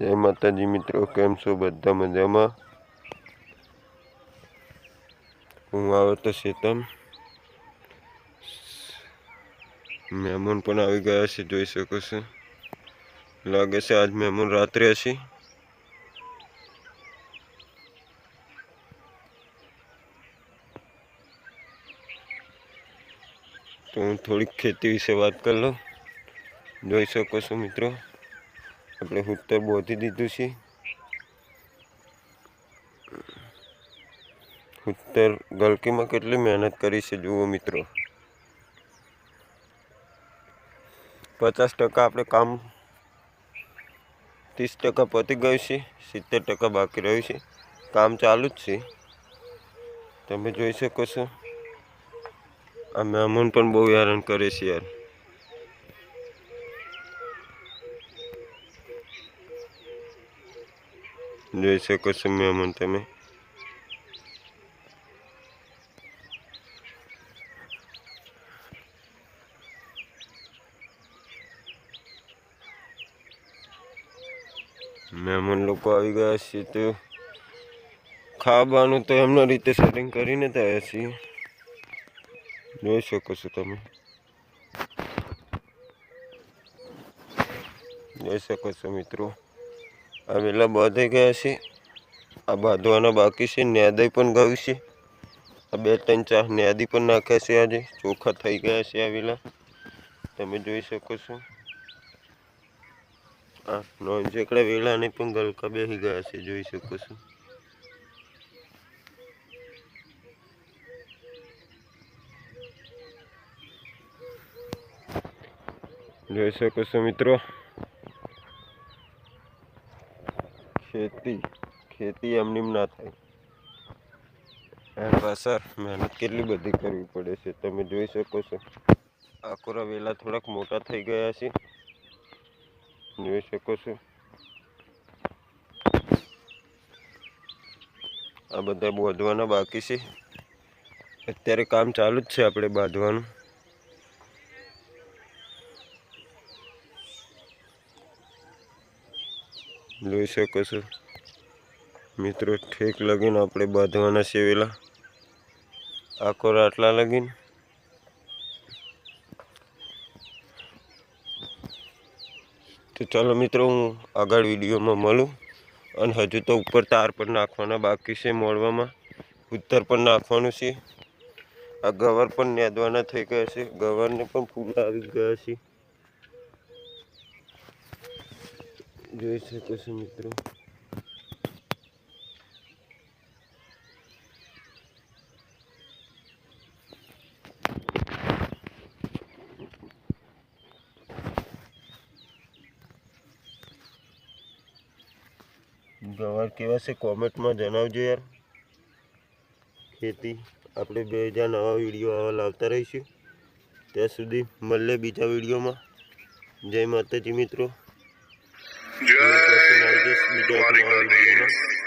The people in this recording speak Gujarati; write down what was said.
જય માતાજી મિત્રો, કેમ છો બધા મજામાં? હું આવ્યો તો શેતમ. મહેમાન પણ આવી ગયા છે, જોઈ શકો છો. લાગે છે આજ મહેમાન રાત્રે હશે. તો હું થોડીક ખેતી વિશે વાત કરી લઉં. જોઈ શકો છો મિત્રો. આપણે ઉત્તર બોધી દીધું છે. ઉત્તર ગલકીમાં કેટલી મહેનત કરી છે, જુઓ મિત્રો. પચાસ ટકા આપણે કામ, ત્રીસ ટકા પતી ગયું છે, સિત્તેર ટકા બાકી રહ્યું છે. કામ ચાલુ જ છે. તમે જોઈ શકો છો. આ મહેમાન પણ બહુ હેરાન કરે છે યાર. જોઈ શકો છો મહેમાન તમે. મહેમાન લોકો આવી ગયા છે તો ખાવાનું તો એમના રીતે સેટિંગ કરીને જ આવ્યા છીએ. જોઈ શકો છો તમે. જોઈ શકો છો મિત્રો. આ વેલા બાંધાઈ ગયા છે આ બાંધવાના બાકી છે ન્યાદય પણ ગયું છે. આ બે ત્રણ ચાર ન્યાદી પણ નાખ્યા છે આજે. ચોખ્ખા થઈ ગયા છે આ વેલા. તમે જોઈ શકો છો. આ નોન જેકડા વેલાને પણ ગલકા બેસી ગયા છે, જોઈ શકો છો. જોઈ શકો છો મિત્રો. ખેતી ખેતી એમની ના થાય. એના પાછળ મહેનત કેટલી બધી કરવી પડે છે, તમે જોઈ શકો છો. આકોરા વેલા થોડાક મોટા થઈ ગયા છે. જોઈ શકો છો. આ બધા બાંધવાના બાકી છે. અત્યારે કામ ચાલુ જ છે આપણે બાંધવાનું. જોઈ શકો છો. મિત્રો, ઠેક લગીને આપણે બાંધવાના છે વેલા. આખો આટલા લગીન. તો ચાલો મિત્રો, હું આગળ વિડીયોમાં મળું અને હજુ તો ઉપર તાર પણ નાખવાના બાકી છે મોડવામાં. ઉત્તર પણ નાખવાનું છે. આ ગવર પણ નેદવાના થઈ ગયા છે. ગવરને પણ ફૂલ આવી ગયા છે. જોઈ શકો છો મિત્રો ગવાર કેવા છે કોમેન્ટમાં જણાવજો યાર ખેતી આપણે બે હજાર નવા વીડિયો આવા લાવતા રહીશું ત્યાં સુધી મળે બીજા વિડીયોમાં જય માતાજી મિત્રો જય બીજા એક નવા વિડીયોમાં